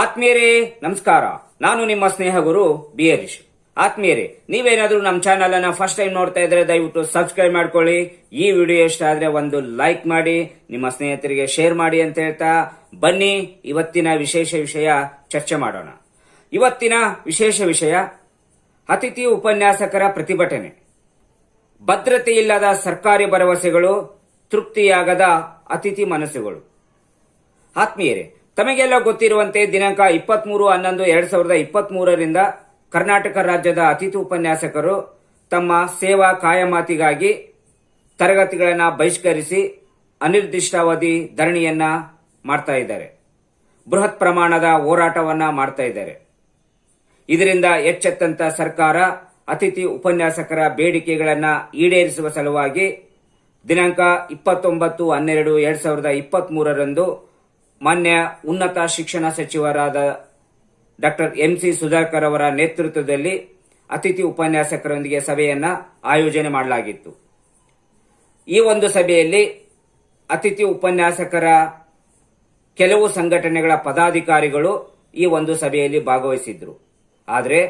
ಆತ್ಮೀಯರೇ, ನಮಸ್ಕಾರ. ನಾನು ನಿಮ್ಮ ಸ್ನೇಹ ಗುರು ಬಿ ಹರೀಶ್ ಆತ್ಮೀಯರೇ, ನೀವೇನಾದ್ರೂ ನಮ್ಮ ಚಾನಲ್ ಅನ್ನ ಫಸ್ಟ್ ಟೈಮ್ ನೋಡ್ತಾ ಇದ್ರೆ ದಯವಿಟ್ಟು ಸಬ್ಸ್ಕ್ರೈಬ್ ಮಾಡ್ಕೊಳ್ಳಿ. ಈ ವಿಡಿಯೋ ಇಷ್ಟ ಆದ್ರೆ ಒಂದು ಲೈಕ್ ಮಾಡಿ, ನಿಮ್ಮ ಸ್ನೇಹಿತರಿಗೆ ಶೇರ್ ಮಾಡಿ ಅಂತ ಹೇಳ್ತಾ ಬನ್ನಿ. ಇವತ್ತಿನ ವಿಶೇಷ ವಿಷಯ ಚರ್ಚೆ ಮಾಡೋಣ. ಇವತ್ತಿನ ವಿಶೇಷ ವಿಷಯ, ಅತಿಥಿ ಉಪನ್ಯಾಸಕರ ಪ್ರತಿಭಟನೆ. ಭದ್ರತೆ ಇಲ್ಲದ ಸರ್ಕಾರಿ ಭರವಸೆಗಳು, ತೃಪ್ತಿಯಾಗದ ಅತಿಥಿ ಮನಸ್ಸುಗಳು. ಆತ್ಮೀಯರೇ ತಮಗೆಲ್ಲ ಗೊತ್ತಿರುವಂತೆ ದಿನಾಂಕ ಇಪ್ಪತ್ಮೂರು, ಹನ್ನೊಂದು, ಎರಡ್ ಸಾವಿರದ ಇಪ್ಪತ್ಮೂರರಿಂದ ಕರ್ನಾಟಕ ರಾಜ್ಯದ ಅತಿಥಿ ಉಪನ್ಯಾಸಕರು ತಮ್ಮ ಸೇವಾ ಕಾಯಮಾತಿಗಾಗಿ ತರಗತಿಗಳನ್ನು ಬಹಿಷ್ಕರಿಸಿ ಅನಿರ್ದಿಷ್ಟಾವಧಿ ಧರಣಿಯನ್ನ ಮಾಡ್ತಾ ಇದ್ದಾರೆ. ಬೃಹತ್ ಪ್ರಮಾಣದ ಹೋರಾಟವನ್ನ ಮಾಡ್ತಾ ಇದ್ದಾರೆ. ಇದರಿಂದ ಎಚ್ಚೆತ್ತಂತ ಸರ್ಕಾರ ಅತಿಥಿ ಉಪನ್ಯಾಸಕರ ಬೇಡಿಕೆಗಳನ್ನು ಈಡೇರಿಸುವ ಸಲುವಾಗಿ ದಿನಾಂಕ ಇಪ್ಪತ್ತೊಂಬತ್ತು, ಹನ್ನೆರಡು, ಎರಡ್ ಸಾವಿರದ ಇಪ್ಪತ್ತ್ ಮೂರರಂದು ಮಾನ್ಯ ಉನ್ನತ ಶಿಕ್ಷಣ ಸಚಿವರಾದ ಡಾಕ್ಟರ್ ಎಂಸಿ ಸುಧಾಕರ್ ಅವರ ನೇತೃತ್ವದಲ್ಲಿ ಅತಿಥಿ ಉಪನ್ಯಾಸಕರೊಂದಿಗೆ ಸಭೆಯನ್ನು ಆಯೋಜನೆ ಮಾಡಲಾಗಿತ್ತು. ಈ ಒಂದು ಸಭೆಯಲ್ಲಿ ಅತಿಥಿ ಉಪನ್ಯಾಸಕರ ಕೆಲವು ಸಂಘಟನೆಗಳ ಪದಾಧಿಕಾರಿಗಳು ಈ ಒಂದು ಸಭೆಯಲ್ಲಿ ಭಾಗವಹಿಸಿದ್ರು. ಆದರೆ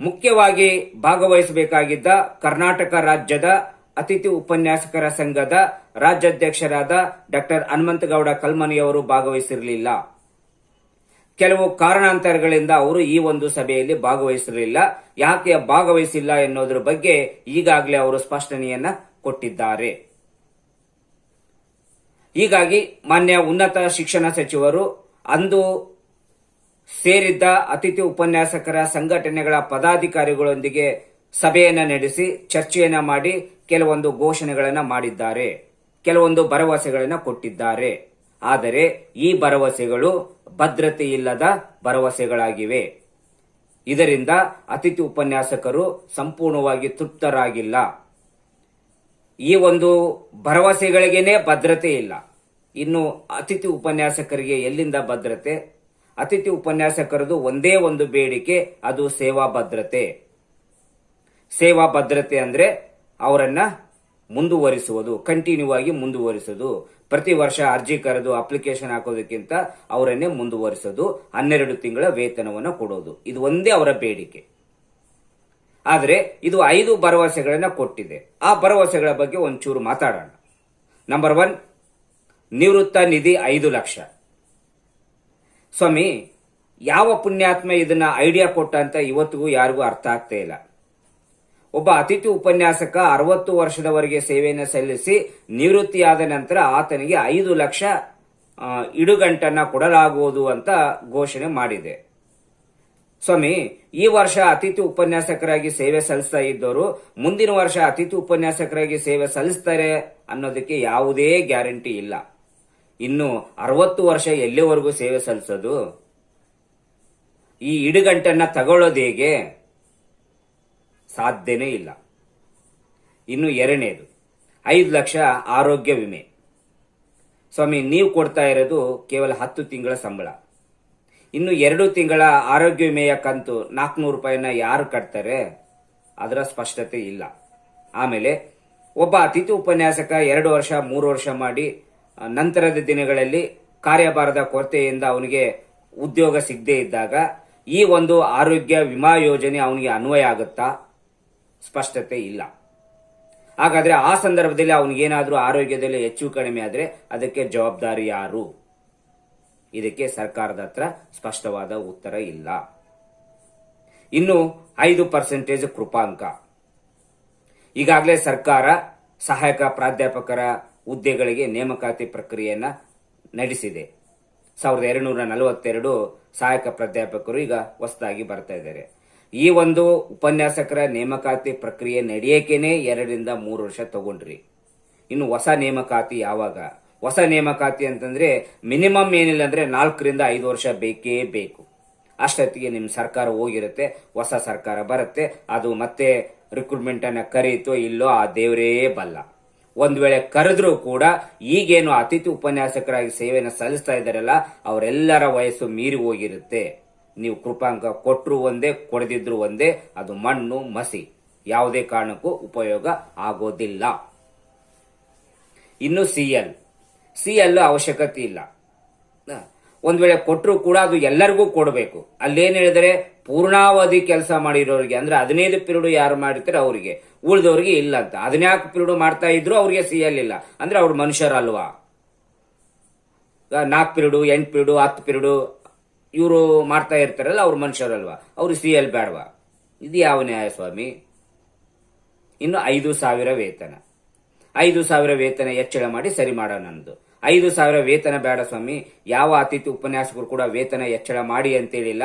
ಮುಖ್ಯವಾಗಿ ಭಾಗವಹಿಸಬೇಕಾಗಿದ್ದ ಕರ್ನಾಟಕ ರಾಜ್ಯದ ಅತಿಥಿ ಉಪನ್ಯಾಸಕರ ಸಂಘದ ರಾಜ್ಯಾಧ್ಯಕ್ಷರಾದ ಡಾಕ್ಟರ್ ಹನುಮಂತಗೌಡ ಕಲ್ಮನಿಯವರು ಭಾಗವಹಿಸಿರಲಿಲ್ಲ. ಕೆಲವು ಕಾರಣಾಂತರಗಳಿಂದ ಅವರು ಈ ಒಂದು ಸಭೆಯಲ್ಲಿ ಭಾಗವಹಿಸಿರಲಿಲ್ಲ. ಯಾಕೆ ಭಾಗವಹಿಸಿಲ್ಲ ಎನ್ನುವುದರ ಬಗ್ಗೆ ಈಗಾಗಲೇ ಅವರು ಸ್ಪಷ್ಟನೆಯನ್ನ ಕೊಟ್ಟಿದ್ದಾರೆ. ಹೀಗಾಗಿ ಮಾನ್ಯ ಉನ್ನತ ಶಿಕ್ಷಣ ಸಚಿವರು ಅಂದು ಸೇರಿದ್ದ ಅತಿಥಿ ಉಪನ್ಯಾಸಕರ ಸಂಘಟನೆಗಳ ಪದಾಧಿಕಾರಿಗಳೊಂದಿಗೆ ಸಭೆಯನ್ನು ನಡೆಸಿ ಚರ್ಚೆಯನ್ನು ಮಾಡಿ ಕೆಲವೊಂದು ಘೋಷಣೆಗಳನ್ನು ಮಾಡಿದ್ದಾರೆ, ಕೆಲವೊಂದು ಭರವಸೆಗಳನ್ನು ಕೊಟ್ಟಿದ್ದಾರೆ. ಆದರೆ ಈ ಭರವಸೆಗಳು ಭದ್ರತೆ ಇಲ್ಲದ ಭರವಸೆಗಳಾಗಿವೆ. ಇದರಿಂದ ಅತಿಥಿ ಉಪನ್ಯಾಸಕರು ಸಂಪೂರ್ಣವಾಗಿ ತೃಪ್ತರಾಗಿಲ್ಲ. ಈ ಒಂದು ಭರವಸೆಗಳಿಗೇನೆ ಭದ್ರತೆ ಇಲ್ಲ. ಇನ್ನು ಅತಿಥಿ ಉಪನ್ಯಾಸಕರಿಗೆ ಎಲ್ಲಿಂದ ಭದ್ರತೆ? ಅತಿಥಿ ಉಪನ್ಯಾಸಕರದು ಒಂದೇ ಒಂದು ಬೇಡಿಕೆ, ಅದು ಸೇವಾ ಭದ್ರತೆ. ಸೇವಾ ಭದ್ರತೆ ಅಂದ್ರೆ ಅವರನ್ನ ಮುಂದುವರಿಸುವುದು ಕಂಟಿನ್ಯೂ ಆಗಿ ಮುಂದುವರಿಸೋದು ಪ್ರತಿ ವರ್ಷ ಅರ್ಜಿ ಕರೆದು ಅಪ್ಲಿಕೇಶನ್ ಹಾಕೋದಕ್ಕಿಂತ ಅವರನ್ನೇ ಮುಂದುವರಿಸೋದು, ಹನ್ನೆರಡು ತಿಂಗಳ ವೇತನವನ್ನು ಕೊಡೋದು. ಇದು ಒಂದೇ ಅವರ ಬೇಡಿಕೆ. ಆದರೆ ಇದು ಐದು ಭರವಸೆಗಳನ್ನ ಕೊಟ್ಟಿದೆ. ಆ ಭರವಸೆಗಳ ಬಗ್ಗೆ ಒಂಚೂರು ಮಾತಾಡೋಣ. ನಂಬರ್ ಒನ್ ನಿವೃತ್ತ ನಿಧಿ ಐದು ಲಕ್ಷ. ಸ್ವಾಮಿ, ಯಾವ ಪುಣ್ಯಾತ್ಮ ಇದನ್ನ ಐಡಿಯಾ ಕೊಟ್ಟ ಅಂತ ಇವತ್ತಿಗೂ ಯಾರಿಗೂ ಅರ್ಥ ಆಗ್ತಾ ಇಲ್ಲ. ಒಬ್ಬ ಅತಿಥಿ ಉಪನ್ಯಾಸಕ ಅರವತ್ತು ವರ್ಷದವರೆಗೆ ಸೇವೆಯನ್ನು ಸಲ್ಲಿಸಿ ನಿವೃತ್ತಿಯಾದ ನಂತರ ಆತನಿಗೆ ಐದು ಲಕ್ಷ ಇಡುಗಂಟನ್ನು ಕೊಡಲಾಗುವುದು ಅಂತ ಘೋಷಣೆ ಮಾಡಿದೆ. ಸ್ವಾಮಿ, ಈ ವರ್ಷ ಅತಿಥಿ ಉಪನ್ಯಾಸಕರಾಗಿ ಸೇವೆ ಸಲ್ಲಿಸ್ತಾ ಇದ್ದವರು ಮುಂದಿನ ವರ್ಷ ಅತಿಥಿ ಉಪನ್ಯಾಸಕರಾಗಿ ಸೇವೆ ಸಲ್ಲಿಸ್ತಾರೆ ಅನ್ನೋದಕ್ಕೆ ಯಾವುದೇ ಗ್ಯಾರಂಟಿ ಇಲ್ಲ. ಇನ್ನು ಅರವತ್ತು ವರ್ಷ ಎಲ್ಲಿವರೆಗೂ ಸೇವೆ ಸಲ್ಲಿಸೋದು? ಈ ಇಡುಗಂಟನ್ನ ತಗೊಳ್ಳೋದು ಹೇಗೆ? ಸಾಧ್ಯನೇ ಇಲ್ಲ. ಇನ್ನು ಎರಡನೇದು, ಐದು ಲಕ್ಷ ಆರೋಗ್ಯ ವಿಮೆ. ಸ್ವಾಮಿ, ನೀವು ಕೊಡ್ತಾ ಇರೋದು ಕೇವಲ ಹತ್ತು ತಿಂಗಳ ಸಂಬಳ. ಇನ್ನು ಎರಡು ತಿಂಗಳ ಆರೋಗ್ಯ ವಿಮೆಯ ಕಂತು ನಾಲ್ಕುನೂರು ರೂಪಾಯಿನ ಯಾರು ಕಟ್ತಾರೆ? ಅದರ ಸ್ಪಷ್ಟತೆ ಇಲ್ಲ. ಆಮೇಲೆ, ಒಬ್ಬ ಅತಿಥಿ ಉಪನ್ಯಾಸಕ ಎರಡು ವರ್ಷ, ಮೂರು ವರ್ಷ ಮಾಡಿ ನಂತರದ ದಿನಗಳಲ್ಲಿ ಕಾರ್ಯಭಾರದ ಕೊರತೆಯಿಂದ ಅವನಿಗೆ ಉದ್ಯೋಗ ಸಿಗದೇ ಇದ್ದಾಗ ಈ ಒಂದು ಆರೋಗ್ಯ ವಿಮಾ ಯೋಜನೆ ಅವನಿಗೆ ಅನ್ವಯ ಆಗುತ್ತಾ? ಸ್ಪಷ್ಟತೆ ಇಲ್ಲ. ಹಾಗಾದ್ರೆ ಆ ಸಂದರ್ಭದಲ್ಲಿ ಅವನಿಗೇನಾದ್ರೂ ಆರೋಗ್ಯದಲ್ಲಿ ಹೆಚ್ಚು ಕಡಿಮೆ ಆದರೆ ಅದಕ್ಕೆ ಜವಾಬ್ದಾರಿ ಯಾರು? ಇದಕ್ಕೆ ಸರ್ಕಾರದ ಹತ್ರ ಸ್ಪಷ್ಟವಾದ ಉತ್ತರ ಇಲ್ಲ. ಇನ್ನು ಐದು ಪರ್ಸೆಂಟೇಜ್ ಕೃಪಾಂಕ. ಈಗಾಗಲೇ ಸರ್ಕಾರ ಸಹಾಯಕ ಪ್ರಾಧ್ಯಾಪಕರ ಹುದ್ದೆಗಳಿಗೆ ನೇಮಕಾತಿ ಪ್ರಕ್ರಿಯೆಯನ್ನ ನಡೆಸಿದೆ. ಸಾವಿರದ ಎರಡುನೂರ ನಲವತ್ತೆರಡು ಸಹಾಯಕ ಪ್ರಾಧ್ಯಾಪಕರು ಈಗ ಹೊಸದಾಗಿ ಬರ್ತಾ ಇದ್ದಾರೆ. ಈ ಒಂದು ಉಪನ್ಯಾಸಕರ ನೇಮಕಾತಿ ಪ್ರಕ್ರಿಯೆ ನಡೆಯಕೇನೆ ಎರಡರಿಂದ ಮೂರು ವರ್ಷ ತಗೊಂಡ್ರಿ. ಇನ್ನು ಹೊಸ ನೇಮಕಾತಿ ಯಾವಾಗ? ಹೊಸ ನೇಮಕಾತಿ ಅಂತಂದ್ರೆ ಮಿನಿಮಮ್ ಏನಿಲ್ಲ ಅಂದ್ರೆ ನಾಲ್ಕರಿಂದ ಐದು ವರ್ಷ ಬೇಕೇ ಬೇಕು. ಅಷ್ಟೊತ್ತಿಗೆ ನಿಮ್ಮ ಸರ್ಕಾರ ಹೋಗಿರುತ್ತೆ, ಹೊಸ ಸರ್ಕಾರ ಬರುತ್ತೆ, ಅದು ಮತ್ತೆ ರಿಕ್ರೂಟ್ಮೆಂಟ್ ಅನ್ನ ಕರೀತೋ ಇಲ್ಲೋ ಆ ದೇವರೇ ಬಲ್ಲ. ಒಂದ್ ವೇಳೆ ಕರೆದ್ರೂ ಕೂಡ ಈಗೇನು ಅತಿಥಿ ಉಪನ್ಯಾಸಕರಾಗಿ ಸೇವೆಯನ್ನು ಸಲ್ಲಿಸ್ತಾ ಇದ್ದಾರಲ್ಲ, ಅವರೆಲ್ಲರ ವಯಸ್ಸು ಮೀರಿ ಹೋಗಿರುತ್ತೆ. ನೀವು ಕೃಪಾಂಕ ಕೊಟ್ಟರು ಒಂದೇ, ಕೊಡದಿದ್ರು ಒಂದೇ, ಅದು ಮಣ್ಣು, ಮಸಿ. ಯಾವುದೇ ಕಾರಣಕ್ಕೂ ಉಪಯೋಗ ಆಗೋದಿಲ್ಲ. ಇನ್ನು ಸಿ ಎಲ್ ಸಿ ಎಲ್ ಅವಶ್ಯಕತೆ ಇಲ್ಲ. ಒಂದ್ ವೇಳೆ ಕೊಟ್ಟರು ಕೂಡ ಅದು ಎಲ್ಲರಿಗೂ ಕೊಡಬೇಕು. ಅಲ್ಲೇನ್ ಹೇಳಿದರೆ ಪೂರ್ಣಾವಧಿ ಕೆಲಸ ಮಾಡಿರೋರಿಗೆ, ಅಂದ್ರೆ ಹದಿನೈದು ಪಿರಿಯಡ್ ಯಾರು ಮಾಡಿರ್ತಾರೆ ಅವರಿಗೆ. ಉಳಿದವರಿಗೆ ಇಲ್ಲ ಅಂತ. ಹದಿನಾಲ್ಕು ಪಿರಿಯಡ್ ಮಾಡ್ತಾ ಇದ್ರು ಅವ್ರಿಗೆ ಸಿ ಎಲ್ ಇಲ್ಲ. ಅಂದ್ರೆ ಅವ್ರು ಮನುಷ್ಯರಲ್ವಾ? ನಾಲ್ಕು ಪಿರಿಯಡ್ ಎಂಟು ಪಿರಿಯಡ್ ಹತ್ತು ಪಿರಿಯಡು ಇವರು ಮಾಡ್ತಾ ಇರ್ತಾರಲ್ಲ ಅವ್ರ ಮನುಷ್ಯರಲ್ವಾ? ಅವ್ರು ಸಿ ಎಲ್ ಬೇಡವಾ ಇದು ಯಾವ ನ್ಯಾಯ ಸ್ವಾಮಿ? ಇನ್ನು ಐದು ಸಾವಿರ ವೇತನ. ಐದು ಸಾವಿರ ವೇತನ ಹೆಚ್ಚಳ ಮಾಡಿ ಸರಿ ಮಾಡೋಣ ನಮ್ದು ಐದು ಸಾವಿರ ವೇತನ ಬೇಡ ಸ್ವಾಮಿ. ಯಾವ ಅತಿಥಿ ಉಪನ್ಯಾಸಕರು ಕೂಡ ವೇತನ ಹೆಚ್ಚಳ ಮಾಡಿ ಅಂತೇಳಿಲ್ಲ.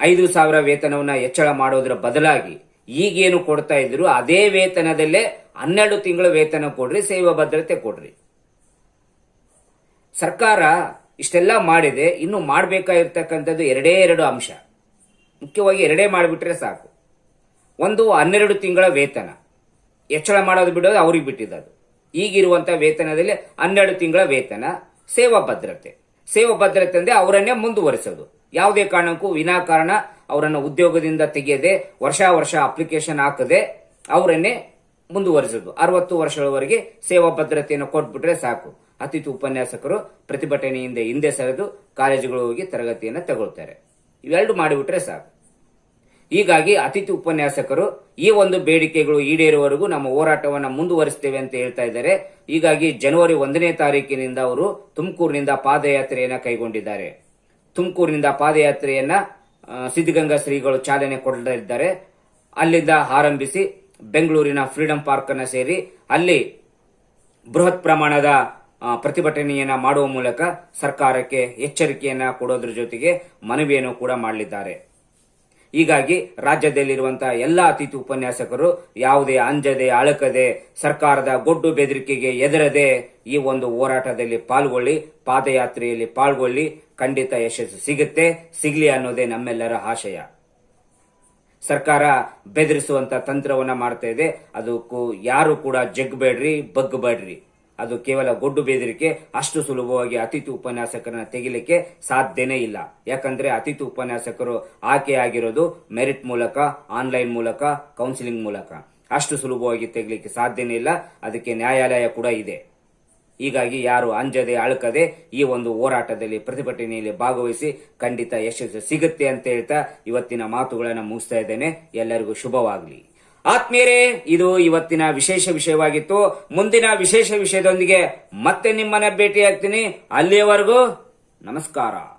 ಐದು ಸಾವಿರ ವೇತನವನ್ನ ಹೆಚ್ಚಳ ಮಾಡೋದ್ರ ಬದಲಾಗಿ ಈಗೇನು ಕೊಡ್ತಾ ಇದ್ರು ಅದೇ ವೇತನದಲ್ಲೇ ಹನ್ನೆರಡು ತಿಂಗಳ ವೇತನ ಕೊಡ್ರಿ, ಸೇವಾ ಭದ್ರತೆ ಕೊಡ್ರಿ. ಸರ್ಕಾರ ಇಷ್ಟೆಲ್ಲ ಮಾಡಿದೆ, ಇನ್ನು ಮಾಡಬೇಕಾಗಿರ್ತಕ್ಕಂಥದ್ದು ಎರಡೇ ಎರಡು ಅಂಶ. ಮುಖ್ಯವಾಗಿ ಎರಡೇ ಮಾಡಿಬಿಟ್ರೆ ಸಾಕು. ಒಂದು ಹನ್ನೆರಡು ತಿಂಗಳ ವೇತನ. ಹೆಚ್ಚಳ ಮಾಡೋದು ಬಿಡೋದು ಅವ್ರಿಗೆ ಬಿಟ್ಟಿದ್ದು ಈಗಿರುವಂಥ ವೇತನದಲ್ಲಿ ಹನ್ನೆರಡು ತಿಂಗಳ ವೇತನ, ಸೇವಾ ಭದ್ರತೆ. ಸೇವಾ ಭದ್ರತೆ ಅಂದ್ರೆ ಅವರನ್ನೇ ಮುಂದುವರಿಸೋದು. ಯಾವುದೇ ಕಾರಣಕ್ಕೂ ವಿನಾಕಾರಣ ಅವರನ್ನು ಉದ್ಯೋಗದಿಂದ ತೆಗೆಯದೆ, ವರ್ಷ ವರ್ಷ ಅಪ್ಲಿಕೇಶನ್ ಹಾಕದೆ ಅವರನ್ನೇ ಮುಂದುವರಿಸೋದು. ಅರವತ್ತು ವರ್ಷಗಳವರೆಗೆ ಸೇವಾ ಭದ್ರತೆಯನ್ನು ಕೊಟ್ಬಿಟ್ರೆ ಸಾಕು. ಅತಿಥಿ ಉಪನ್ಯಾಸಕರು ಪ್ರತಿಭಟನೆಯಿಂದ ಹಿಂದೆ ಸರಿದು ಕಾಲೇಜುಗಳು ಹೋಗಿ ತರಗತಿಯನ್ನು ತಗೊಳ್ತಾರೆ. ಇವೆರಡು ಮಾಡಿಬಿಟ್ರೆ ಸಾಕು. ಹೀಗಾಗಿ ಅತಿಥಿ ಉಪನ್ಯಾಸಕರು ಈ ಒಂದು ಬೇಡಿಕೆಗಳು ಈಡೇರುವವರೆಗೂ ನಮ್ಮ ಹೋರಾಟವನ್ನು ಮುಂದುವರಿಸ್ತೇವೆ ಅಂತ ಹೇಳ್ತಾ ಇದ್ದಾರೆ. ಹೀಗಾಗಿ ಜನವರಿ ಒಂದನೇ ತಾರೀಕಿನಿಂದ ಅವರು ತುಮಕೂರಿನಿಂದ ಪಾದಯಾತ್ರೆಯನ್ನು ಕೈಗೊಂಡಿದ್ದಾರೆ. ತುಮಕೂರಿನಿಂದ ಪಾದಯಾತ್ರೆಯನ್ನ ಸಿದ್ಧಗಂಗಾ ಶ್ರೀಗಳು ಚಾಲನೆ ಕೊಡಲಿದ್ದಾರೆ. ಅಲ್ಲಿಂದ ಆರಂಭಿಸಿ ಬೆಂಗಳೂರಿನ ಫ್ರೀಡಂ ಪಾರ್ಕ್ ಅನ್ನು ಸೇರಿ ಅಲ್ಲಿ ಬೃಹತ್ ಪ್ರಮಾಣದ ಪ್ರತಿಭಟನೆಯನ್ನ ಮಾಡುವ ಮೂಲಕ ಸರ್ಕಾರಕ್ಕೆ ಎಚ್ಚರಿಕೆಯನ್ನ ಕೊಡೋದ್ರ ಜೊತೆಗೆ ಮನವಿಯನ್ನು ಕೂಡ ಮಾಡಲಿದ್ದಾರೆ. ಹೀಗಾಗಿ ರಾಜ್ಯದಲ್ಲಿರುವಂತಹ ಎಲ್ಲ ಅತಿಥಿ ಉಪನ್ಯಾಸಕರು ಯಾವುದೇ ಅಂಜದೆ, ಅಳಕದೆ, ಸರ್ಕಾರದ ಗೊಡ್ಡು ಬೆದರಿಕೆಗೆ ಎದರದೆ ಈ ಒಂದು ಹೋರಾಟದಲ್ಲಿ ಪಾಲ್ಗೊಳ್ಳಿ, ಪಾದಯಾತ್ರೆಯಲ್ಲಿ ಪಾಲ್ಗೊಳ್ಳಿ. ಖಂಡಿತ ಯಶಸ್ಸು ಸಿಗುತ್ತೆ, ಸಿಗ್ಲಿ ಅನ್ನೋದೇ ನಮ್ಮೆಲ್ಲರ ಆಶಯ. ಸರ್ಕಾರ ಬೆದರಿಸುವಂತ ತಂತ್ರವನ್ನ ಮಾಡ್ತಾ ಇದೆ. ಅದಕ್ಕೂ ಯಾರು ಕೂಡ ಜಗ್ಬೇಡ್ರಿ ಬಗ್ಬೇಡ್ರಿ ಅದು ಕೇವಲ ಗೊಡ್ಡು ಬೇದರಿಕೆ, ಅಷ್ಟು ಸುಲಭವಾಗಿ ಅತಿಥಿ ಉಪನ್ಯಾಸಕರನ್ನ ತೆಗಿಲಿಕ್ಕೆ ಸಾಧ್ಯನೇ ಇಲ್ಲ. ಯಾಕಂದ್ರೆ ಅತಿಥಿ ಉಪನ್ಯಾಸಕರು ಆಯ್ಕೆ ಆಗಿರೋದು ಮೆರಿಟ್ ಮೂಲಕ, ಆನ್ಲೈನ್ ಮೂಲಕ, ಕೌನ್ಸಿಲಿಂಗ್ ಮೂಲಕ. ಅಷ್ಟು ಸುಲಭವಾಗಿ ತೆಗಲಿಕ್ಕೆ ಸಾಧ್ಯನೇ ಇಲ್ಲ, ಅದಕ್ಕೆ ನ್ಯಾಯಾಲಯ ಕೂಡ ಇದೆ. ಹೀಗಾಗಿ ಯಾರು ಅಂಜದೆ ಅಳುಕದೆ ಈ ಒಂದು ಹೋರಾಟದಲ್ಲಿ ಪ್ರತಿಭಟನೆಯಲ್ಲಿ ಭಾಗವಹಿಸಿ ಖಂಡಿತ ಯಶಸ್ಸು ಸಿಗುತ್ತೆ ಅಂತ ಹೇಳ್ತಾ ಇವತ್ತಿನ ಮಾತುಗಳನ್ನು ಮುಗಿಸ್ತಾ ಇದ್ದೇನೆ. ಎಲ್ಲರಿಗೂ ಶುಭವಾಗಲಿ. ಆತ್ಮೀಯರೇ ಇದು ಇವತ್ತಿನ ವಿಶೇಷ ವಿಷಯವಾಗಿತ್ತು. ಮುಂದಿನ ವಿಶೇಷ ವಿಷಯದೊಂದಿಗೆ ಮತ್ತೆ ನಿಮ್ಮನ್ನ ಭೇಟಿಯಾಗ್ತೀನಿ. ಅಲ್ಲಿಯವರೆಗೂ ನಮಸ್ಕಾರ.